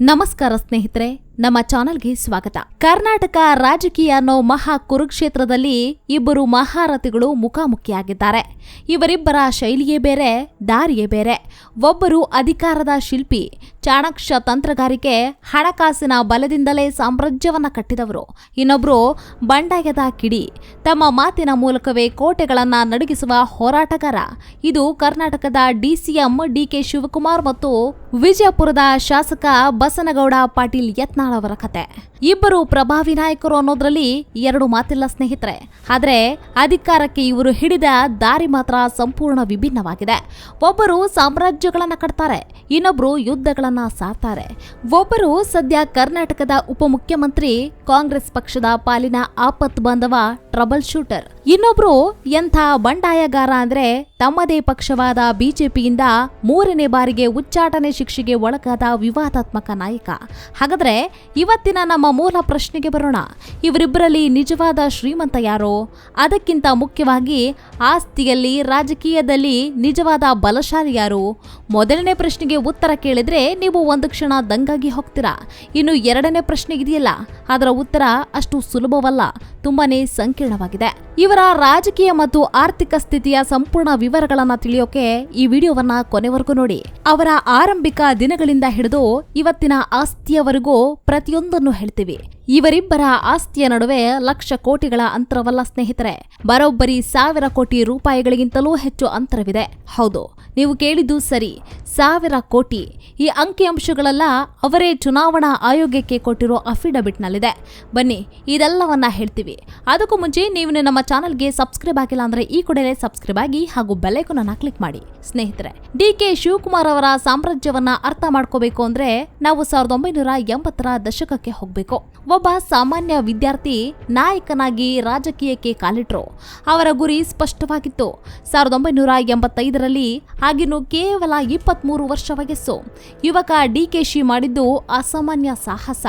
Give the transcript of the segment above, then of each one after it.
ನಮಸ್ಕಾರ ಸ್ನೇಹಿತರೆ, ನಮ್ಮ ಚಾನೆಲ್ಗೆ ಸ್ವಾಗತ. ಕರ್ನಾಟಕ ರಾಜಕೀಯ ಅನ್ನೋ ಮಹಾ ಕುರುಕ್ಷೇತ್ರದಲ್ಲಿ ಇಬ್ಬರು ಮಹಾರಥಿಗಳು ಮುಖಾಮುಖಿಯಾಗಿದ್ದಾರೆ. ಇವರಿಬ್ಬರ ಶೈಲಿಯೇ ಬೇರೆ, ದಾರಿಯೇ ಬೇರೆ. ಒಬ್ಬರು ಅಧಿಕಾರದ ಶಿಲ್ಪಿ ಚಾಣಕ್ಷ ತಂತ್ರಗಾರಿಕೆ, ಹಣಕಾಸಿನ ಬಲದಿಂದಲೇ ಸಾಮ್ರಾಜ್ಯವನ್ನು ಕಟ್ಟಿದವರು. ಇನ್ನೊಬ್ಬರು ಬಂಡಾಯದ ಕಿಡಿ. ತಮ್ಮ ಮಾತಿನ ಮೂಲಕವೇ ಕೋಟೆಗಳನ್ನು ನಡುಗಿಸುವ ಹೋರಾಟಗಾರ. ಇದು ಕರ್ನಾಟಕದ ಡಿಸಿಎಂ ಡಿಕೆ ಶಿವಕುಮಾರ್ ಮತ್ತು ವಿಜಯಪುರದ ಶಾಸಕ ಬಸನಗೌಡ ಪಾಟೀಲ್ ಯತ್ನಾಳ್ ಅವರ ಕತೆ. ಇಬ್ಬರು ಪ್ರಭಾವಿ ನಾಯಕರು ಅನ್ನೋದ್ರಲ್ಲಿ ಎರಡು ಮಾತಿಲ್ಲ ಸ್ನೇಹಿತರೆ. ಆದರೆ ಅಧಿಕಾರಕ್ಕೆ ಇವರು ಹಿಡಿದ ದಾರಿ ಮಾತ್ರ ಸಂಪೂರ್ಣ ವಿಭಿನ್ನವಾಗಿದೆ. ಒಬ್ಬರು ಸಾಮ್ರಾಜ್ಯಗಳನ್ನ ಕಟ್ತಾರೆ ಇನ್ನೊಬ್ಬರು ಯುದ್ಧಗಳನ್ನ ಸಾರ್ತಾರೆ. ಒಬ್ಬರು ಸದ್ಯ ಕರ್ನಾಟಕದ ಉಪಮುಖ್ಯಮಂತ್ರಿ, ಕಾಂಗ್ರೆಸ್ ಪಕ್ಷದ ಪಾಲಿನ ಆಪತ್ ಬಾಂಧವ, ಟ್ರಬಲ್ ಶೂಟರ್. ಇನ್ನೊಬ್ರು ಎಂಥ ಬಂಡಾಯಗಾರ ಅಂದ್ರೆ ತಮ್ಮದೇ ಪಕ್ಷವಾದ ಬಿಜೆಪಿಯಿಂದ ಮೂರನೇ ಬಾರಿಗೆ ಉಚ್ಚಾಟನೆ ಶಿಕ್ಷೆಗೆ ಒಳಗಾದ ವಿವಾದಾತ್ಮಕ ನಾಯಕ. ಹಾಗಾದ್ರೆ ಇವತ್ತಿನ ನಮ್ಮ ಮೂಲ ಪ್ರಶ್ನೆಗೆ ಬರೋಣ. ಇವರಿಬ್ಬರಲ್ಲಿ ನಿಜವಾದ ಶ್ರೀಮಂತ ಯಾರು? ಅದಕ್ಕಿಂತ ಮುಖ್ಯವಾಗಿ ಆಸ್ತಿಯಲ್ಲಿ, ರಾಜಕೀಯದಲ್ಲಿ ನಿಜವಾದ ಬಲಶಾಲಿ ಯಾರು? ಮೊದಲನೇ ಪ್ರಶ್ನೆಗೆ ಉತ್ತರ ಕೇಳಿದ್ರೆ ನೀವು ಒಂದು ಕ್ಷಣ ದಂಗಾಗಿ ಹೋಗ್ತೀರಾ. ಇನ್ನು ಎರಡನೇ ಪ್ರಶ್ನೆ ಇದೆಯಲ್ಲ, ಅದರ ಉತ್ತರ ಅಷ್ಟು ಸುಲಭವಲ್ಲ, ತುಂಬಾನೇ ಸಂಕೀರ್ಣವಾಗಿದೆ. ಇವರ ರಾಜಕೀಯ ಮತ್ತು ಆರ್ಥಿಕ ಸ್ಥಿತಿಯ ಸಂಪೂರ್ಣ ವಿವರಗಳನ್ನ ತಿಳಿಯೋಕೆ ಈ ವಿಡಿಯೋವನ್ನ ಕೊನೆವರೆಗೂ ನೋಡಿ. ಅವರ ಆರಂಭಿಕ ದಿನಗಳಿಂದ ಹಿಡಿದು ಇವತ್ತಿನ ಆಸ್ತಿಯವರೆಗೂ ಪ್ರತಿಯೊಂದನ್ನು ಹೇಳ್ತೀವಿ. ಇವರಿಬ್ಬರ ಆಸ್ತಿಯ ನಡುವೆ ಲಕ್ಷ ಕೋಟಿಗಳ ಅಂತರವಲ್ಲ ಸ್ನೇಹಿತರೆ. ಬರೋಬ್ಬರಿ ಸಾವಿರ ಕೋಟಿ ರೂಪಾಯಿಗಳಿಗಿಂತಲೂ ಹೆಚ್ಚು ಅಂತರವಿದೆ. ಹೌದು, ನೀವು ಕೇಳಿದ್ದು ಸರಿ. ಸಾವಿರ ಕೋಟಿ. ಈ ಅಂಕಿಅಂಶಗಳೆಲ್ಲ ಅವರೇ ಚುನಾವಣಾ ಆಯೋಗಕ್ಕೆ ಕೊಟ್ಟಿರೋ ಅಫಿಡವಿಟ್ನಲ್ಲಿದೆ. ಬನ್ನಿ, ಇದೆಲ್ಲವನ್ನ ಹೇಳ್ತೀವಿ. ಅದಕ್ಕೂ ಮುಂಚೆ ನೀವು ನಮ್ಮ ಚಾನಲ್ಗೆ ಸಬ್ಸ್ಕ್ರೈಬ್ ಆಗಿಲ್ಲ ಅಂದ್ರೆ ಈ ಕೂಡಲೇ ಸಬ್ಸ್ಕ್ರೈಬ್ ಆಗಿ ಹಾಗೂ ಬೆಲ್ಲೈಕನ್ ಅನ್ನ ಕ್ಲಿಕ್ ಮಾಡಿ. ಸ್ನೇಹಿತರೆ ಡಿ ಕೆ ಶಿವಕುಮಾರ್ ಅವರ ಸಾಮ್ರಾಜ್ಯವನ್ನ ಅರ್ಥ ಮಾಡ್ಕೋಬೇಕು ಅಂದ್ರೆ ನಾವು ಸಾವಿರದ ಒಂಬೈನೂರ ಎಂಬತ್ತರ ದಶಕಕ್ಕೆ ಹೋಗ್ಬೇಕು. ಒಬ್ಬ ಸಾಮಾನ್ಯ ವಿದ್ಯಾರ್ಥಿ ನಾಯಕನಾಗಿ ರಾಜಕೀಯಕ್ಕೆ ಕಾಲಿಟ್ರು. ಅವರ ಗುರಿ ಸ್ಪಷ್ಟವಾಗಿತ್ತು. ಸಾವಿರದ ಒಂಬೈನೂರ ಎಂಬತ್ತೈದರಲ್ಲಿ ಆಗಿನೂ ಕೇವಲ ಇಪ್ಪತ್ಮೂರು ವರ್ಷ ವಯಸ್ಸು ಯುವಕ ಡಿ ಕೆ ಶಿ ಮಾಡಿದ್ದು ಅಸಾಮಾನ್ಯ ಸಾಹಸ.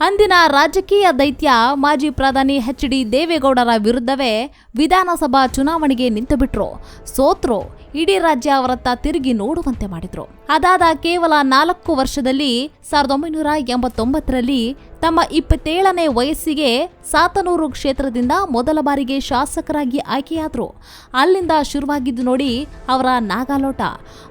ಅಂದಿನ ರಾಜಕೀಯ ದೈತ್ಯ ಮಾಜಿ ಪ್ರಧಾನಿ ಎಚ್ ಡಿ ದೇವೇಗೌಡರ ವಿರುದ್ಧವೇ ವಿಧಾನಸಭಾ ಚುನಾವಣೆಗೆ ನಿಂತುಬಿಟ್ರು. ಸೋತ್ರು. ಇಡೀ ರಾಜ್ಯ ಅವರತ್ತ ತಿರುಗಿ ನೋಡುವಂತೆ ಮಾಡಿದ್ರು. ಅದಾದ ಕೇವಲ ನಾಲ್ಕು ವರ್ಷದಲ್ಲಿ ಸಾವಿರದ ಒಂಬೈನೂರ ಎಂಬತ್ತೊಂಬತ್ತರಲ್ಲಿ ತಮ್ಮ ಇಪ್ಪತ್ತೇಳನೇ ವಯಸ್ಸಿಗೆ ಸಾತನೂರು ಕ್ಷೇತ್ರದಿಂದ ಮೊದಲ ಬಾರಿಗೆ ಶಾಸಕರಾಗಿ ಆಯ್ಕೆಯಾದರು. ಅಲ್ಲಿಂದ ಶುರುವಾಗಿದ್ದು ನೋಡಿ ಅವರ ನಾಗಾಲೋಟ.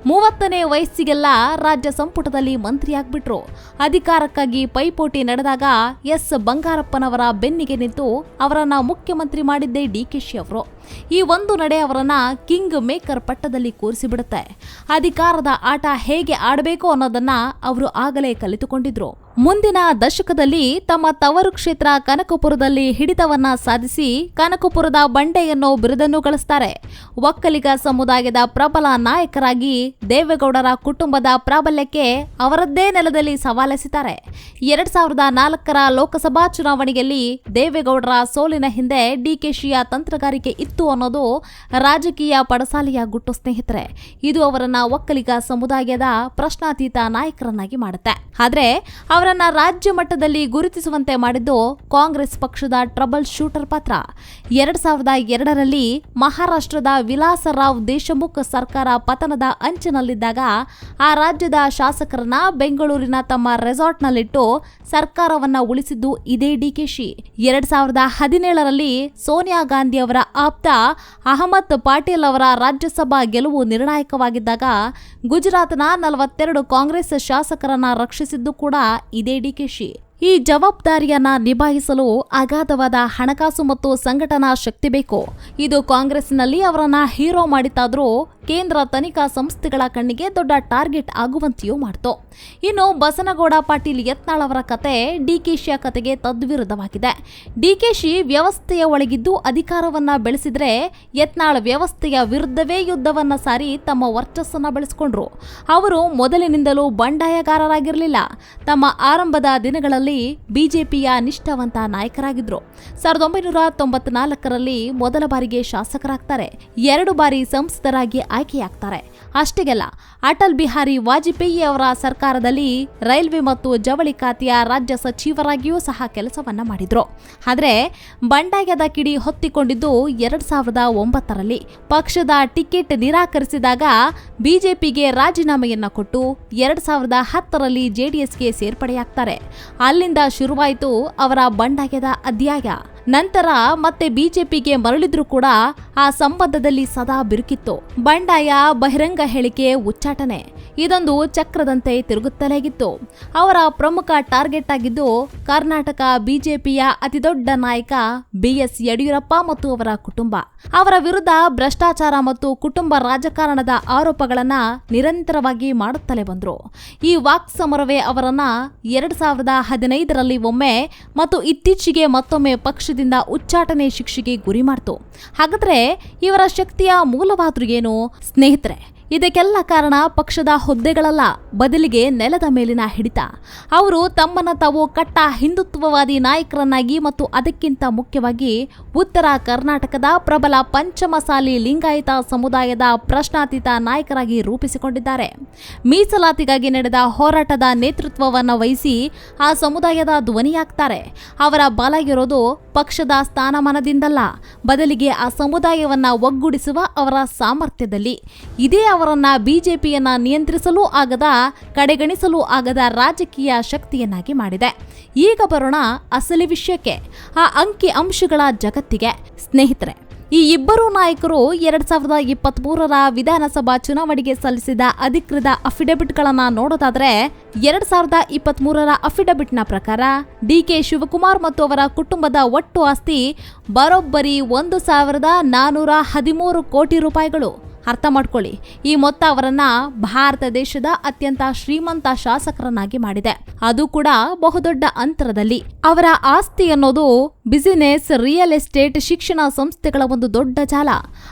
ಮೂವತ್ತನೇ ವಯಸ್ಸಿಗೆಲ್ಲ ರಾಜ್ಯ ಸಂಪುಟದಲ್ಲಿ ಮಂತ್ರಿಯಾಗ್ಬಿಟ್ರು. ಅಧಿಕಾರಕ್ಕಾಗಿ ಪೈಪೋಟಿ ನಡೆದಾಗ ಎಸ್. ಬಂಗಾರಪ್ಪನವರ ಬೆನ್ನಿಗೆ ನಿಂತು ಅವರನ್ನ ಮುಖ್ಯಮಂತ್ರಿ ಮಾಡಿದ್ದೇ ಡಿಕೆಶಿ ಅವರು. ಈ ಒಂದು ನಡೆ ಅವರನ್ನ ಕಿಂಗ್ ಮೇಕರ್ ಪಟ್ಟದಲ್ಲಿ ಕೂರಿಸಿಬಿಡುತ್ತೆ. ಅಧಿಕಾರದ ಆಟ ಹೇಗೆ ಆಡಬೇಕು ಅನ್ನೋದನ್ನ ಅವರು ಆಗಲೇ ಕಲಿತುಕೊಂಡಿದ್ರು. ಮುಂದಿನ ದಶಕದಲ್ಲಿ ತಮ್ಮ ತವರು ಕ್ಷೇತ್ರ ಕನಕಪುರದಲ್ಲಿ ಹಿಡಿತವನ್ನ ಸಾಧಿಸಿ ಕನಕಪುರದ ಬಂಡೆ ಎನ್ನೋ ಬಿರುದನ್ನು ಗಳಿಸ್ತಾರೆ. ಒಕ್ಕಲಿಗ ಸಮುದಾಯದ ಪ್ರಬಲ ನಾಯಕರಾಗಿ ದೇವೇಗೌಡರ ಕುಟುಂಬದ ಪ್ರಾಬಲ್ಯಕ್ಕೆ ಅವರದ್ದೇ ನೆಲದಲ್ಲಿ ಸವಾಲೆಸಿತಾರೆ. ಎರಡ್ ಸಾವಿರದ ನಾಲ್ಕರ ಲೋಕಸಭಾ ಚುನಾವಣೆಯಲ್ಲಿ ದೇವೇಗೌಡರ ಸೋಲಿನ ಹಿಂದೆ ಡಿಕೆಶಿಯ ತಂತ್ರಗಾರಿಕೆ ಇತ್ತು ಅನ್ನೋದು ರಾಜಕೀಯ ಪಡಸಾಲಿಯ ಗುಟ್ಟು ಸ್ನೇಹಿತರೆ. ಇದು ಅವರನ್ನ ಒಕ್ಕಲಿಗ ಸಮುದಾಯದ ಪ್ರಶ್ನಾತೀತ ನಾಯಕರನ್ನಾಗಿ ಮಾಡುತ್ತೆ. ಆದ್ರೆ ಅವರನ್ನ ರಾಜ್ಯ ಮಟ್ಟದಲ್ಲಿ ಗುರುತಿಸುವಂತೆ ಮಾಡಿದ್ದು ಕಾಂಗ್ರೆಸ್ ಪಕ್ಷದ ಟ್ರಬಲ್ ಶೂಟರ್ ಪಾತ್ರ. ಎರಡ್ ಸಾವಿರದ ಎರಡರಲ್ಲಿ ಮಹಾರಾಷ್ಟ್ರದ ವಿಲಾಸರಾವ್ ದೇಶಮುಖ್ ಸರ್ಕಾರ ಪತನದ ಅಂಚಿನಲ್ಲಿದ್ದಾಗ ಆ ರಾಜ್ಯದ ಶಾಸಕರನ್ನ ಬೆಂಗಳೂರಿನ ತಮ್ಮ ರೆಸಾರ್ಟ್ನಲ್ಲಿಟ್ಟು ಸರ್ಕಾರವನ್ನ ಉಳಿಸಿದ್ದು ಇದೇ ಡಿಕೆಶಿ ಎರಡ್ ಸಾವಿರದ ಹದಿನೇಳರಲ್ಲಿ ಸೋನಿಯಾ ಗಾಂಧಿ ಅವರ ಆಪ್ತ ಅಹಮದ್ ಪಾಟೀಲ್ ಅವರ ರಾಜ್ಯಸಭಾ ಗೆಲುವು ನಿರ್ಣಾಯಕವಾಗಿದ್ದಾಗ ಗುಜರಾತ್ನ ನಲವತ್ತೆರಡು ಕಾಂಗ್ರೆಸ್ ಶಾಸಕರನ್ನ ರಕ್ಷಿಸಿದ್ದು ಕೂಡ ಇದೇ ಡಿಕೆಶಿ ಈ ಜವಾಬ್ದಾರಿಯನ್ನ ನಿಭಾಯಿಸಲು ಅಗಾಧವಾದ ಹಣಕಾಸು ಮತ್ತು ಸಂಘಟನಾ ಶಕ್ತಿ ಬೇಕು. ಇದು ಕಾಂಗ್ರೆಸ್ನಲ್ಲಿ ಅವರನ್ನ ಹೀರೋ ಮಾಡಿತಾದರೂ ಕೇಂದ್ರ ತನಿಖಾ ಸಂಸ್ಥೆಗಳ ಕಣ್ಣಿಗೆ ದೊಡ್ಡ ಟಾರ್ಗೆಟ್ ಆಗುವಂತೆಯೂ ಮಾಡ್ತು. ಇನ್ನು ಬಸನಗೌಡ ಪಾಟೀಲ್ ಯತ್ನಾಳ್ ಅವರ ಕತೆ ಡಿಕೆಶಿಯ ಕತೆಗೆ ತದ್ವಿರುದ್ಧವಾಗಿದೆ. ಡಿಕೆಶಿ ವ್ಯವಸ್ಥೆಯ ಒಳಗಿದ್ದು ಅಧಿಕಾರವನ್ನ ಬೆಳೆಸಿದ್ರೆ ಯತ್ನಾಳ್ ವ್ಯವಸ್ಥೆಯ ವಿರುದ್ಧವೇ ಯುದ್ಧವನ್ನ ಸಾರಿ ತಮ್ಮ ವರ್ಚಸ್ಸನ್ನ ಬೆಳೆಸಿಕೊಂಡ್ರು. ಅವರು ಮೊದಲಿನಿಂದಲೂ ಬಂಡಾಯಗಾರರಾಗಿರಲಿಲ್ಲ. ತಮ್ಮ ಆರಂಭದ ದಿನಗಳಲ್ಲಿ ಬಿಜೆಪಿಯ ನಿಷ್ಠಾವಂತ ನಾಯಕರಾಗಿದ್ರು. ಸಾವಿರದ ಒಂಬೈನೂರ ತೊಂಬತ್ನಾಲ್ಕರಲ್ಲಿ ಮೊದಲ ಬಾರಿಗೆ ಶಾಸಕರಾಗ್ತಾರೆ. ಎರಡು ಬಾರಿ ಸಂಸದರಾಗಿ ಆಯ್ಕೆಯಾಗ್ತಾರೆ. ಅಷ್ಟೇಗೆಲ್ಲ, ಅಟಲ್ ಬಿಹಾರಿ ವಾಜಪೇಯಿ ಅವರ ಸರ್ಕಾರದಲ್ಲಿ ರೈಲ್ವೆ ಮತ್ತು ಜವಳಿ ಖಾತೆಯ ರಾಜ್ಯ ಸಚಿವರಾಗಿಯೂ ಸಹ ಕೆಲಸವನ್ನ ಮಾಡಿದ್ರು. ಆದರೆ, ಬಂಡಾಯದ ಕಿಡಿ ಹೊತ್ತಿಕೊಂಡಿದ್ದು ಎರಡ್ ಸಾವಿರದ ಒಂಬತ್ತರಲ್ಲಿ. ಪಕ್ಷದ ಟಿಕೆಟ್ ನಿರಾಕರಿಸಿದಾಗ ಬಿಜೆಪಿಗೆ ರಾಜೀನಾಮೆಯನ್ನ ಕೊಟ್ಟು ಎರಡ್ ಸಾವಿರದ ಹತ್ತರಲ್ಲಿ ಜೆಡಿಎಸ್ಗೆ ಸೇರ್ಪಡೆಯಾಗ್ತಾರೆ. ಅಲ್ಲಿಂದ ಶುರುವಾಯಿತು ಅವರ ಬಂಡಾಯದ ಅಧ್ಯಾಯ. ನಂತರ ಮತ್ತೆ ಬಿಜೆಪಿಗೆ ಮರಳಿದ್ರೂ ಕೂಡ ಆ ಸಂಬಂಧದಲ್ಲಿ ಸದಾ ಬಿರುಕಿತ್ತು. ಬಂಡಾಯ ಬಹಿರಂಗ ಹೇಳಿಕೆ ಉಚ್ಚಾಟನೆ. ಇದೊಂದು ಚಕ್ರದಂತೆ ತಿರುಗುತ್ತಲೇ ಇತ್ತು. ಅವರ ಪ್ರಮುಖ ಟಾರ್ಗೆಟ್ ಆಗಿದ್ದು ಕರ್ನಾಟಕ ಬಿಜೆಪಿಯ ಅತಿದೊಡ್ಡ ನಾಯಕ ಬಿಎಸ್ ಯಡಿಯೂರಪ್ಪ ಮತ್ತು ಅವರ ಕುಟುಂಬ. ಅವರ ವಿರುದ್ಧ ಭ್ರಷ್ಟಾಚಾರ ಮತ್ತು ಕುಟುಂಬ ರಾಜಕಾರಣದ ಆರೋಪಗಳನ್ನ ನಿರಂತರವಾಗಿ ಮಾಡುತ್ತಲೇ ಬಂದರು. ಈ ವಾಕ್ ಸಮರವೇ ಅವರನ್ನ ಎರಡ್ ಸಾವಿರದ ಹದಿನೈದರಲ್ಲಿ ಒಮ್ಮೆ ಮತ್ತು ಇತ್ತೀಚೆಗೆ ಮತ್ತೊಮ್ಮೆ ಪಕ್ಷದಿಂದ ಉಚ್ಚಾಟನೆ ಶಿಕ್ಷೆಗೆ ಗುರಿ ಮಾಡ್ತು. ಹಾಗಾದ್ರೆ ಇವರ ಶಕ್ತಿಯ ಮೂಲವಾದ್ರೂ ಏನು? ಸ್ನೇಹಿತರೆ ಇದಕ್ಕೆಲ್ಲ ಕಾರಣ ಪಕ್ಷದ ಹುದ್ದೆಗಳಲ್ಲ, ಬದಲಿಗೆ ನೆಲದ ಮೇಲಿನ ಹಿಡಿತ. ಅವರು ತಮ್ಮನ್ನ ತಾವು ಕಟ್ಟ ಹಿಂದುತ್ವವಾದಿ ನಾಯಕರನ್ನಾಗಿ ಮತ್ತು ಅದಕ್ಕಿಂತ ಮುಖ್ಯವಾಗಿ ಉತ್ತರ ಕರ್ನಾಟಕದ ಪ್ರಬಲ ಪಂಚಮಸಾಲಿ ಲಿಂಗಾಯತ ಸಮುದಾಯದ ಪ್ರಶ್ನಾತೀತ ನಾಯಕರಾಗಿ ರೂಪಿಸಿಕೊಂಡಿದ್ದಾರೆ. ಮೀಸಲಾತಿಗಾಗಿ ನಡೆದ ಹೋರಾಟದ ನೇತೃತ್ವವನ್ನು ವಹಿಸಿ ಆ ಸಮುದಾಯದ ಧ್ವನಿಯಾಗ್ತಾರೆ. ಅವರ ಬಲ ಇರೋದು ಪಕ್ಷದ ಸ್ಥಾನಮಾನದಿಂದಲ್ಲ, ಬದಲಿಗೆ ಆ ಸಮುದಾಯವನ್ನು ಒಗ್ಗೂಡಿಸುವ ಅವರ ಸಾಮರ್ಥ್ಯದಲ್ಲಿ. ಇದೇ ಅವರನ್ನ ಬಿಜೆಪಿಯನ್ನ ನಿಯಂತ್ರಿಸಲೂ ಆಗದ, ಕಡೆಗಣಿಸಲು ಆಗದ ರಾಜಕೀಯ ಶಕ್ತಿಯನ್ನಾಗಿ ಮಾಡಿದೆ. ಈಗ ಬರೋಣ ಅಸಲಿ ವಿಷಯಕ್ಕೆ, ಆ ಅಂಕಿ ಅಂಶಗಳ ಜಗತ್ತಿಗೆ. ಸ್ನೇಹಿತರೆ, ಈ ಇಬ್ಬರು ನಾಯಕರು ಎರಡ್ ಸಾವಿರದ ಇಪ್ಪತ್ತ್ ಮೂರರ ವಿಧಾನಸಭಾ ಚುನಾವಣೆಗೆ ಸಲ್ಲಿಸಿದ ಅಧಿಕೃತ ಅಫಿಡವಿಟ್ಗಳನ್ನ ನೋಡೋದಾದ್ರೆ, ಎರಡ್ ಸಾವಿರದ ಇಪ್ಪತ್ತ್ ಮೂರರ ಅಫಿಡವಿಟ್ನ ಪ್ರಕಾರ ಡಿಕೆ ಶಿವಕುಮಾರ್ ಮತ್ತು ಅವರ ಕುಟುಂಬದ ಒಟ್ಟು ಆಸ್ತಿ ಬರೋಬ್ಬರಿ ಒಂದು ಸಾವಿರದ ನಾನೂರ ಹದಿಮೂರು ಕೋಟಿ ರೂಪಾಯಿಗಳು. ಅರ್ಥ ಮಾಡ್ಕೊಳ್ಳಿ. ಈ ಮೊತ್ತ ಅವರನ್ನ ಭಾರತ ದೇಶದ ಅತ್ಯಂತ ಶ್ರೀಮಂತ ಶಾಸಕರನ್ನಾಗಿ ಮಾಡಿದೆ. ಅದು ಕೂಡ ಬಹುದೊಡ್ಡ ಅಂತರದಲ್ಲಿ. ಅವರ ಆಸ್ತಿ ಅನ್ನೋದು ಬಿಸಿನೆಸ್ ರಿಯಲ್ ಎಸ್ಟೇಟ್ ಶಿಕ್ಷಣ ಸಂಸ್ಥೆಗಳ ಒಂದು ದೊಡ್ಡ ಜಾಲ.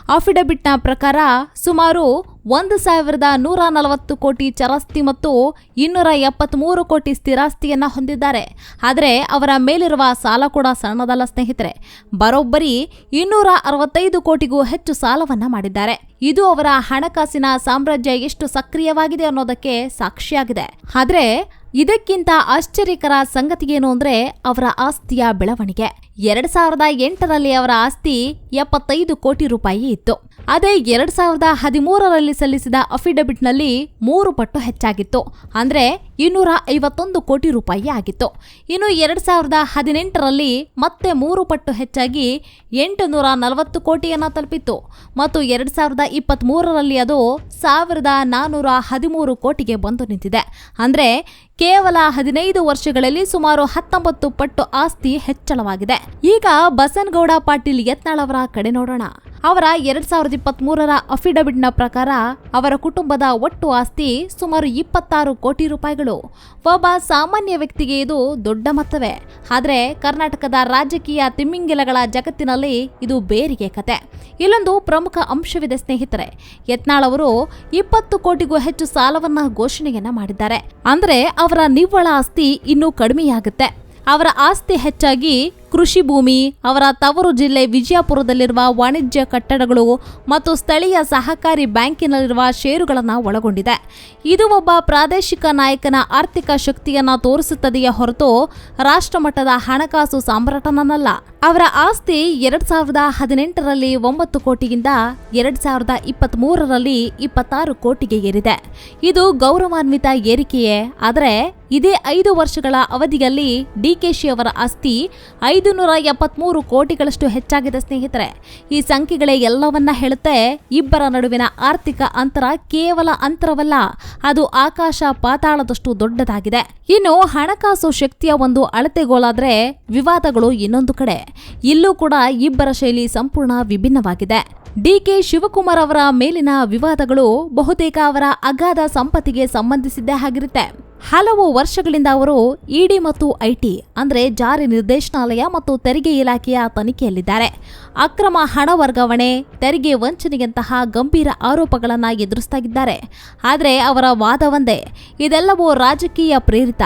ಅಫಿಡವಿಟ್ನ ಪ್ರಕಾರ ಸುಮಾರು ಒಂದು ಸಾವಿರದ ನೂರ ನಲವತ್ತು ಕೋಟಿ ಚರಾಸ್ತಿ ಮತ್ತು ಇನ್ನೂರ ಎಪ್ಪತ್ಮೂರು ಕೋಟಿ ಸ್ಥಿರಾಸ್ತಿಯನ್ನು ಹೊಂದಿದ್ದಾರೆ. ಆದರೆ ಅವರ ಮೇಲಿರುವ ಸಾಲ ಕೂಡ ಸಣ್ಣದಲ್ಲ ಸ್ನೇಹಿತರೆ. ಬರೋಬ್ಬರಿ ಇನ್ನೂರ ಅರವತ್ತೈದು ಕೋಟಿಗೂ ಹೆಚ್ಚು ಸಾಲವನ್ನು ಮಾಡಿದ್ದಾರೆ. ಇದು ಅವರ ಹಣಕಾಸಿನ ಸಾಮ್ರಾಜ್ಯ ಎಷ್ಟು ಸಕ್ರಿಯವಾಗಿದೆ ಅನ್ನೋದಕ್ಕೆ ಸಾಕ್ಷಿಯಾಗಿದೆ. ಆದರೆ ಇದಕ್ಕಿಂತ ಆಶ್ಚರ್ಯಕರ ಸಂಗತಿ ಏನು ಅಂದ್ರೆ ಅವರ ಆಸ್ತಿಯ ಬೆಳವಣಿಗೆ. ಎರಡ್ ಸಾವಿರದ ಎಂಟರಲ್ಲಿ ಅವರ ಆಸ್ತಿ ಎಪ್ಪತ್ತೈದು ಕೋಟಿ ರೂಪಾಯಿ ಇತ್ತು. ಅದೇ ಎರಡ್ ಸಾವಿರದ ಹದಿಮೂರರಲ್ಲಿ ಸಲ್ಲಿಸಿದ ಅಫಿಡವಿಟ್ನಲ್ಲಿ ಮೂರು ಪಟ್ಟು ಹೆಚ್ಚಾಗಿತ್ತು. ಅಂದ್ರೆ ಇನ್ನೂರ ಐವತ್ತೊಂದು ಕೋಟಿ ರೂಪಾಯಿ ಆಗಿತ್ತು. ಇನ್ನು ಎರಡ್ ಸಾವಿರದ ಹದಿನೆಂಟರಲ್ಲಿ ಮತ್ತೆ ಮೂರು ಪಟ್ಟು ಹೆಚ್ಚಾಗಿ ಎಂಟು ನೂರ ನಲವತ್ತು ಕೋಟಿಯನ್ನ ತಲುಪಿತ್ತು. ಮತ್ತು ಎರಡ್ ಸಾವಿರದ ಇಪ್ಪತ್ತ್ ಮೂರರಲ್ಲಿ ಅದು ಸಾವಿರದ ನಾನ್ನೂರ ಹದಿಮೂರು ಕೋಟಿಗೆ ಬಂದು ನಿಂತಿದೆ. ಅಂದ್ರೆ ಕೇವಲ ಹದಿನೈದು ವರ್ಷಗಳಲ್ಲಿ ಸುಮಾರು ಹತ್ತೊಂಬತ್ತು ಪಟ್ಟು ಆಸ್ತಿ ಹೆಚ್ಚಳವಾಗಿದೆ. ಈಗ ಬಸನ್ಗೌಡ ಪಾಟೀಲ್ ಯತ್ನಾಳ್ ಅವರ ಕಡೆ ನೋಡೋಣ. ಅವರ ಎರಡ್ ಸಾವಿರದ ಇಪ್ಪತ್ತ್ ಮೂರರ ಅಫಿಡವಿಟ್ನ ಪ್ರಕಾರ ಅವರ ಕುಟುಂಬದ ಒಟ್ಟು ಆಸ್ತಿ ಸುಮಾರು ಇಪ್ಪತ್ತಾರು ಕೋಟಿ ರೂಪಾಯಿಗಳು. ಒಬ್ಬ ಸಾಮಾನ್ಯ ವ್ಯಕ್ತಿಗೆ ಇದು ದೊಡ್ಡ ಮೊತ್ತವೇ. ಆದರೆ ಕರ್ನಾಟಕದ ರಾಜಕೀಯ ತಿಮ್ಮಿಂಗಿಲಗಳ ಜಗತ್ತಿನಲ್ಲಿ ಇದು ಬೇರಿಗೆ ಕತೆ. ಇಲ್ಲೊಂದು ಪ್ರಮುಖ ಅಂಶವಿದೆ ಸ್ನೇಹಿತರೆ, ಯತ್ನಾಳ್ ಅವರು ಇಪ್ಪತ್ತು ಕೋಟಿಗೂ ಹೆಚ್ಚು ಸಾಲವನ್ನ ಘೋಷಣೆಯನ್ನ ಮಾಡಿದ್ದಾರೆ. ಅಂದ್ರೆ ಅವರ ನಿವ್ವಳ ಆಸ್ತಿ ಇನ್ನೂ ಕಡಿಮೆಯಾಗುತ್ತೆ. ಅವರ ಆಸ್ತಿ ಹೆಚ್ಚಾಗಿ ಕೃಷಿ ಭೂಮಿ, ಅವರ ತವರು ಜಿಲ್ಲೆ ವಿಜಯಪುರದಲ್ಲಿರುವ ವಾಣಿಜ್ಯ ಕಟ್ಟಡಗಳು ಮತ್ತು ಸ್ಥಳೀಯ ಸಹಕಾರಿ ಬ್ಯಾಂಕಿನಲ್ಲಿರುವ ಷೇರುಗಳನ್ನು ಒಳಗೊಂಡಿದೆ. ಇದು ಒಬ್ಬ ಪ್ರಾದೇಶಿಕ ನಾಯಕನ ಆರ್ಥಿಕ ಶಕ್ತಿಯನ್ನು ತೋರಿಸುತ್ತದೆಯೇ ಹೊರತು ರಾಷ್ಟ್ರಮಟ್ಟದ ಹಣಕಾಸು ಸಾಮ್ರಾಟನಲ್ಲ ಅವರ ಆಸ್ತಿ ಎರಡ್ ಸಾವಿರದ ಹದಿನೆಂಟರಲ್ಲಿ ಒಂಬತ್ತು ಕೋಟಿಗಿಂತ ಎರಡ್ ಸಾವಿರದ ಇಪ್ಪತ್ತ್ ಮೂರರಲ್ಲಿ ಇಪ್ಪತ್ತಾರು ಕೋಟಿಗೆ ಏರಿದೆ. ಇದು ಗೌರವಾನ್ವಿತ ಏರಿಕೆಯೇ, ಆದರೆ ಇದೇ ಐದು ವರ್ಷಗಳ ಅವಧಿಯಲ್ಲಿ ಡಿಕೆಶಿ ಅವರ ಆಸ್ತಿ ಐದು ನೂರ ಎಪ್ಪತ್ಮೂರು ಕೋಟಿಗಳಷ್ಟು ಹೆಚ್ಚಾಗಿದೆ ಸ್ನೇಹಿತರೆ. ಈ ಸಂಖ್ಯೆಗಳೇ ಎಲ್ಲವನ್ನ ಹೇಳುತ್ತೆ. ಇಬ್ಬರ ನಡುವಿನ ಆರ್ಥಿಕ ಅಂತರ ಕೇವಲ ಅಂತರವಲ್ಲ, ಅದು ಆಕಾಶ ಪಾತಾಳದಷ್ಟು ದೊಡ್ಡದಾಗಿದೆ. ಇನ್ನು ಹಣಕಾಸು ಶಕ್ತಿಯ ಒಂದು ಅಳತೆಗೋಲಾದ್ರೆ ವಿವಾದಗಳು ಇನ್ನೊಂದು ಕಡೆ. ಇಲ್ಲೂ ಕೂಡ ಇಬ್ಬರ ಶೈಲಿ ಸಂಪೂರ್ಣ ವಿಭಿನ್ನವಾಗಿದೆ. ಡಿಕೆ ಶಿವಕುಮಾರ್ ಅವರ ಮೇಲಿನ ವಿವಾದಗಳು ಬಹುತೇಕ ಅವರ ಅಗಾಧ ಸಂಪತ್ತಿಗೆ ಸಂಬಂಧಿಸಿದ್ದೇ ಆಗಿರುತ್ತೆ. ಹಲವು ವರ್ಷಗಳಿಂದ ಅವರು ಇಡಿ ಮತ್ತು ಐಟಿ, ಅಂದರೆ ಜಾರಿ ನಿರ್ದೇಶನಾಲಯ ಮತ್ತು ತೆರಿಗೆ ಇಲಾಖೆಯ ತನಿಖೆಯಲ್ಲಿದ್ದಾರೆ. ಅಕ್ರಮ ಹಣ ವರ್ಗಾವಣೆ, ತೆರಿಗೆ ವಂಚನೆಯಂತಹ ಗಂಭೀರ ಆರೋಪಗಳನ್ನು ಎದುರಿಸ್ತಾಗಿದ್ದಾರೆ. ಆದರೆ ಅವರ ವಾದ ಒಂದೇ ಇದೆಲ್ಲವೂ ರಾಜಕೀಯ ಪ್ರೇರಿತ.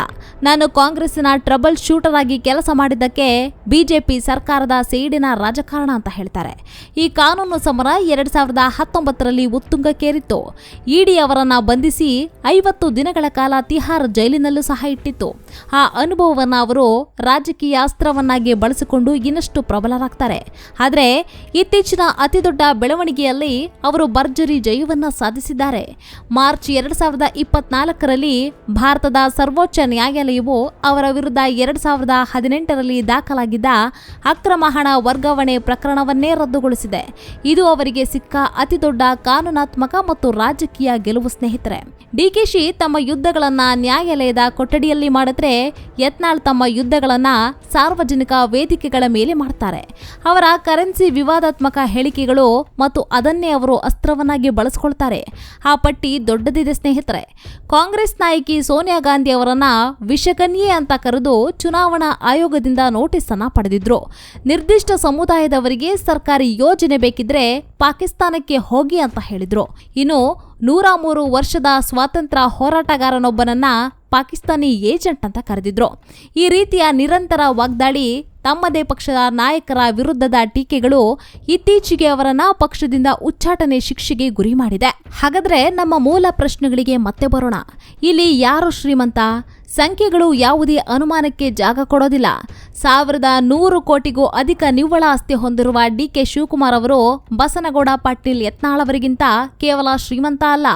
ನಾನು ಕಾಂಗ್ರೆಸ್ಸಿನ ಟ್ರಬಲ್ ಶೂಟರ್ ಆಗಿ ಕೆಲಸ ಮಾಡಿದ್ದಕ್ಕೆ ಬಿಜೆಪಿ ಸರ್ಕಾರದ ಸೇಡಿನ ರಾಜಕಾರಣ ಅಂತ ಹೇಳ್ತಾರೆ. ಈ ಕಾನೂನು ಸಮರ ಎರಡು ಸಾವಿರದ ಹತ್ತೊಂಬತ್ತರಲ್ಲಿ ಉತ್ತುಂಗಕ್ಕೇರಿತ್ತು. ಇಡಿ ಅವರನ್ನು ಬಂಧಿಸಿ ಐವತ್ತು ದಿನಗಳ ಕಾಲ ತಿಹಾರ್ ಜೈಲಿನಲ್ಲೂ ಸಹ ಇಟ್ಟಿತ್ತು. ಆ ಅನುಭವವನ್ನು ಅವರು ರಾಜಕೀಯ ಅಸ್ತ್ರವನ್ನಾಗಿ ಬಳಸಿಕೊಂಡು ಇನ್ನಷ್ಟು ಪ್ರಬಲರಾಗ್ತಾರೆ. ಆದರೆ ಇತ್ತೀಚಿನ ಅತಿದೊಡ್ಡ ಬೆಳವಣಿಗೆಯಲ್ಲಿ ಅವರು ಭರ್ಜರಿ ಜಯವನ್ನು ಸಾಧಿಸಿದ್ದಾರೆ. ಮಾರ್ಚ್ ಎರಡು ಸಾವಿರದ ಇಪ್ಪತ್ನಾಲ್ಕರಲ್ಲಿ ಭಾರತದ ಸರ್ವೋಚ್ಚ ನ್ಯಾಯಾಲಯವು ಅವರ ವಿರುದ್ಧ ಎರಡು ಸಾವಿರದ ಹದಿನೆಂಟರಲ್ಲಿ ದಾಖಲಾಗಿದ್ದ ಅಕ್ರಮ ಹಣ ವರ್ಗಾವಣೆ ಪ್ರಕರಣವನ್ನೇ ರದ್ದುಗೊಳಿಸಿದೆ. ಇದು ಅವರಿಗೆ ಸಿಕ್ಕ ಅತಿದೊಡ್ಡ ಕಾನೂನಾತ್ಮಕ ಮತ್ತು ರಾಜಕೀಯ ಗೆಲುವು ಸ್ನೇಹಿತರೆ. ಡಿಕೆಶಿ ತಮ್ಮ ಯುದ್ಧಗಳನ್ನ ನ್ಯಾಯಾಲಯದ ಕೊಠಡಿಯಲ್ಲಿ ಮಾಡಿದ್ರೆ ಯತ್ನಾಳ್ ತಮ್ಮ ಯುದ್ಧಗಳನ್ನ ಸಾರ್ವಜನಿಕ ವೇದಿಕೆಗಳ ಮೇಲೆ ಮಾಡ್ತಾರೆ. ಅವರ ಕರೆನ್ಸಿ ವಿವಾದಾತ್ಮಕ ಹೇಳಿಕೆಗಳು ಮತ್ತು ಅದನ್ನೇ ಅವರು ಅಸ್ತ್ರವನ್ನಾಗಿ ಬಳಸ್ಕೊಳ್ತಾರೆ. ಆ ಪಟ್ಟಿ ದೊಡ್ಡದಿದೆ ಸ್ನೇಹಿತರೆ. ಕಾಂಗ್ರೆಸ್ ನಾಯಕಿ ಸೋನಿಯಾ ಗಾಂಧಿ ಅವರನ್ನ ವಿಷಕನ್ಯೆ ಅಂತ ಕರೆದು ಚುನಾವಣಾ ಆಯೋಗದಿಂದ ನೋಟಿಸ್ ಅನ್ನ ಪಡೆದಿದ್ರು. ನಿರ್ದಿಷ್ಟ ಸಮುದಾಯದವರಿಗೆ ಸರ್ಕಾರಿ ಯೋಜನೆ ಬೇಕಿದ್ರೆ ಪಾಕಿಸ್ತಾನಕ್ಕೆ ಹೋಗಿ ಅಂತ ಹೇಳಿದ್ರು. ಇನ್ನು ನೂರ ಮೂರು ವರ್ಷದ ಸ್ವಾತಂತ್ರ್ಯ ಹೋರಾಟಗಾರನೊಬ್ಬನನ್ನ ಪಾಕಿಸ್ತಾನಿ ಏಜೆಂಟ್ ಅಂತ ಕರೆದಿದ್ರು. ಈ ರೀತಿಯ ನಿರಂತರ ವಾಗ್ದಾಳಿ ತಮ್ಮದೇ ಪಕ್ಷದ ನಾಯಕರ ವಿರುದ್ಧದ ಟೀಕೆಗಳು ಇತ್ತೀಚೆಗೆ ಅವರನ್ನ ಪಕ್ಷದಿಂದ ಉಚ್ಚಾಟನೆ ಶಿಕ್ಷೆಗೆ ಗುರಿ ಮಾಡಿದೆ. ಹಾಗಾದ್ರೆ ನಮ್ಮ ಮೂಲ ಪ್ರಶ್ನೆಗಳಿಗೆ ಮತ್ತೆ ಬರೋಣ. ಇಲ್ಲಿ ಯಾರು ಶ್ರೀಮಂತ? ಸಂಖ್ಯೆಗಳು ಯಾವುದೇ ಅನುಮಾನಕ್ಕೆ ಜಾಗ ಕೊಡೋದಿಲ್ಲ. ಸಾವಿರದ ನೂರು ಕೋಟಿಗೂ ಅಧಿಕ ನಿವ್ವಳ ಆಸ್ತಿ ಹೊಂದಿರುವ ಡಿ ಕೆ ಶಿವಕುಮಾರ್ ಅವರು ಬಸನಗೌಡ ಪಾಟೀಲ್ ಯತ್ನಾಳ್ ಅವರಿಗಿಂತ ಕೇವಲ ಶ್ರೀಮಂತ ಅಲ್ಲ,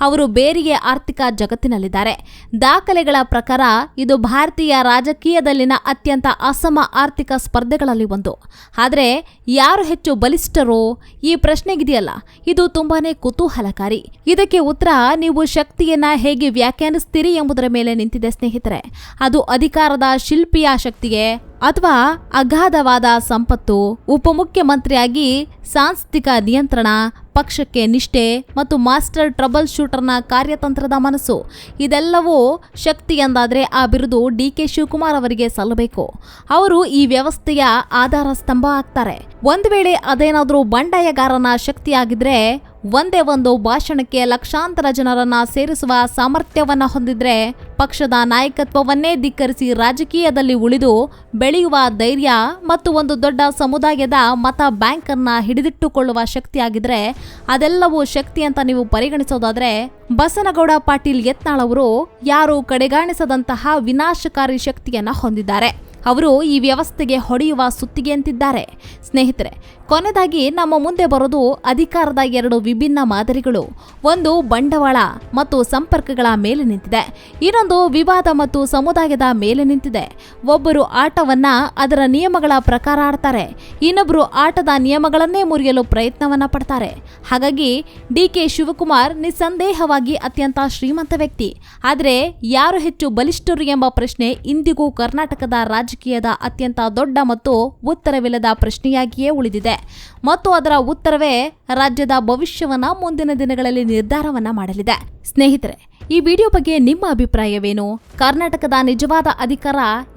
ಅವರು ಬೇರಿಗೆ ಆರ್ಥಿಕ ಜಗತ್ತಿನಲ್ಲಿದ್ದಾರೆ. ದಾಖಲೆಗಳ ಪ್ರಕಾರ, ಇದು ಭಾರತೀಯ ರಾಜಕೀಯದಲ್ಲಿನ ಅತ್ಯಂತ ಅಸಮ ಆರ್ಥಿಕ ಸ್ಪರ್ಧೆಗಳಲ್ಲಿ ಒಂದು. ಆದರೆ, ಯಾರು ಹೆಚ್ಚು ಬಲಿಷ್ಠರು? ಈ ಪ್ರಶ್ನೆಗಿದೆಯಲ್ಲ, ಇದು ತುಂಬಾನೇ ಕುತೂಹಲಕಾರಿ. ಇದಕ್ಕೆ ಉತ್ತರ, ನೀವು ಶಕ್ತಿಯನ್ನ ಹೇಗೆ ವ್ಯಾಖ್ಯಾನಿಸ್ತೀರಿ ಎಂಬುದರ ಮೇಲೆ ನಿಂತಿದೆ ಸ್ನೇಹಿತರೆ. ಅದು ಅಧಿಕಾರದ ಶಿಲ್ಪಿಯ ಶಕ್ತಿಗೆ ಅಥವಾ ಅಗಾಧವಾದ ಸಂಪತ್ತು ಉಪಮುಖ್ಯಮಂತ್ರಿಯಾಗಿ ಸಾಂಸ್ಥಿಕ ನಿಯಂತ್ರಣ, ಪಕ್ಷಕ್ಕೆ ನಿಷ್ಠೆ ಮತ್ತು ಮಾಸ್ಟರ್ ಟ್ರಬಲ್ ಶೂಟರ್ನ ಕಾರ್ಯತಂತ್ರದ ಮನಸ್ಸು. ಇದೆಲ್ಲವೂ ಶಕ್ತಿ ಎಂದಾದರೆ ಆ ಬಿರುದು ಡಿ ಕೆ ಶಿವಕುಮಾರ್ ಅವರಿಗೆ ಸಲ್ಲಬೇಕು. ಅವರು ಈ ವ್ಯವಸ್ಥೆಯ ಆಧಾರ ಸ್ತಂಭ ಆಗ್ತಾರೆ. ಒಂದು ವೇಳೆ ಅದೇನಾದರೂ ಬಂಡಾಯಗಾರನ ಶಕ್ತಿಯಾಗಿದ್ರೆ, ಒಂದೇ ಒಂದು ಭಾಷಣಕ್ಕೆ ಲಕ್ಷಾಂತರ ಜನರನ್ನ ಸೇರಿಸುವ ಸಾಮರ್ಥ್ಯವನ್ನ ಹೊಂದಿದ್ರೆ ಪಕ್ಷದ ನಾಯಕತ್ವವನ್ನೇ ಧಿಕ್ಕರಿಸಿ ರಾಜಕೀಯದಲ್ಲಿ ಉಳಿದು ಬೆಳೆಯುವ ಧೈರ್ಯ ಮತ್ತು ಒಂದು ದೊಡ್ಡ ಸಮುದಾಯದ ಮತ ಬ್ಯಾಂಕ್ ಹಿಡಿದಿಟ್ಟುಕೊಳ್ಳುವ ಶಕ್ತಿಯಾಗಿದ್ರೆ ಅದೆಲ್ಲವೂ ಶಕ್ತಿ ಅಂತ ನೀವು ಪರಿಗಣಿಸೋದಾದ್ರೆ ಬಸನಗೌಡ ಪಾಟೀಲ್ ಯತ್ನಾಳ್ ಅವರು ಯಾರು ಕಡೆಗಾಣಿಸದಂತಹ ವಿನಾಶಕಾರಿ ಶಕ್ತಿಯನ್ನ ಹೊಂದಿದ್ದಾರೆ. ಅವರು ಈ ವ್ಯವಸ್ಥೆಗೆ ಹೊಡೆಯುವ ಸುತ್ತಿಗೆ ಅಂತಿದ್ದಾರೆ. ಸ್ನೇಹಿತರೆ ಕೊನೆಯದಾಗಿ ನಮ್ಮ ಮುಂದೆ ಬರೋದು ಅಧಿಕಾರದ ಎರಡು ವಿಭಿನ್ನ ಮಾದರಿಗಳು. ಒಂದು ಬಂಡವಾಳ ಮತ್ತು ಸಂಪರ್ಕಗಳ ಮೇಲೆ ನಿಂತಿದೆ. ಇನ್ನೊಂದು ವಿವಾದ ಮತ್ತು ಸಮುದಾಯದ ಮೇಲೆ ನಿಂತಿದೆ. ಒಬ್ಬರು ಆಟವನ್ನ ಅದರ ನಿಯಮಗಳ ಪ್ರಕಾರ ಆಡ್ತಾರೆ. ಇನ್ನೊಬ್ಬರು ಆಟದ ನಿಯಮಗಳನ್ನೇ ಮುರಿಯಲು ಪ್ರಯತ್ನವನ್ನ ಪಡ್ತಾರೆ. ಹಾಗಾಗಿ ಡಿ ಕೆ ಶಿವಕುಮಾರ್ ನಿಸ್ಸಂದೇಹವಾಗಿ ಅತ್ಯಂತ ಶ್ರೀಮಂತ ವ್ಯಕ್ತಿ. ಆದರೆ ಯಾರು ಹೆಚ್ಚು ಬಲಿಷ್ಠರು ಎಂಬ ಪ್ರಶ್ನೆ ಇಂದಿಗೂ ಕರ್ನಾಟಕದ ರಾಜಕೀಯದ ಅತ್ಯಂತ ದೊಡ್ಡ ಮತ್ತು ಉತ್ತರವಿಲ್ಲದ ಪ್ರಶ್ನೆಯಾಗಿಯೇ ಉಳಿದಿದೆ. ಮತ್ತು ಅದರ ಉತ್ತರವೇ ರಾಜ್ಯದ ಭವಿಷ್ಯವನ್ನ ಮುಂದಿನ ದಿನಗಳಲ್ಲಿ ನಿರ್ಧಾರವನ್ನ ಮಾಡಲಿದೆ. ಸ್ನೇಹಿತರೆ, ಈ ವಿಡಿಯೋ ಬಗ್ಗೆ ನಿಮ್ಮ ಅಭಿಪ್ರಾಯವೇನು? ಕರ್ನಾಟಕದ ನಿಜವಾದ ಅಧಿಕಾರ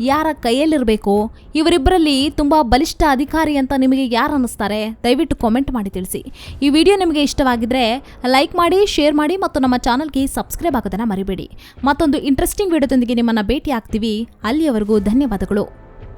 ಯಾರ ಕೈಯಲ್ಲಿರಬೇಕು? ಇವರಿಬ್ಬರಲ್ಲಿ ತುಂಬಾ ಬಲಿಷ್ಠ ಅಧಿಕಾರಿ ಅಂತ ನಿಮಗೆ ಯಾರು ಅನ್ನಿಸ್ತಾರೆ? ದಯವಿಟ್ಟು ಕಾಮೆಂಟ್ ಮಾಡಿ ತಿಳಿಸಿ. ಈ ವಿಡಿಯೋ ನಿಮಗೆ ಇಷ್ಟವಾಗಿದ್ರೆ ಲೈಕ್ ಮಾಡಿ ಶೇರ್ ಮಾಡಿ ಮತ್ತು ನಮ್ಮ ಚಾನಲ್ಗೆ ಸಬ್ಸ್ಕ್ರೈಬ್ ಆಗೋದನ್ನ ಮರಿಬೇಡಿ. ಮತ್ತೊಂದು ಇಂಟ್ರೆಸ್ಟಿಂಗ್ ವಿಡಿಯೋದೊಂದಿಗೆ ನಿಮ್ಮನ್ನ ಭೇಟಿ ಆಗ್ತೀವಿ ಅಲ್ಲಿಯವರೆಗೂ ಧನ್ಯವಾದಗಳು.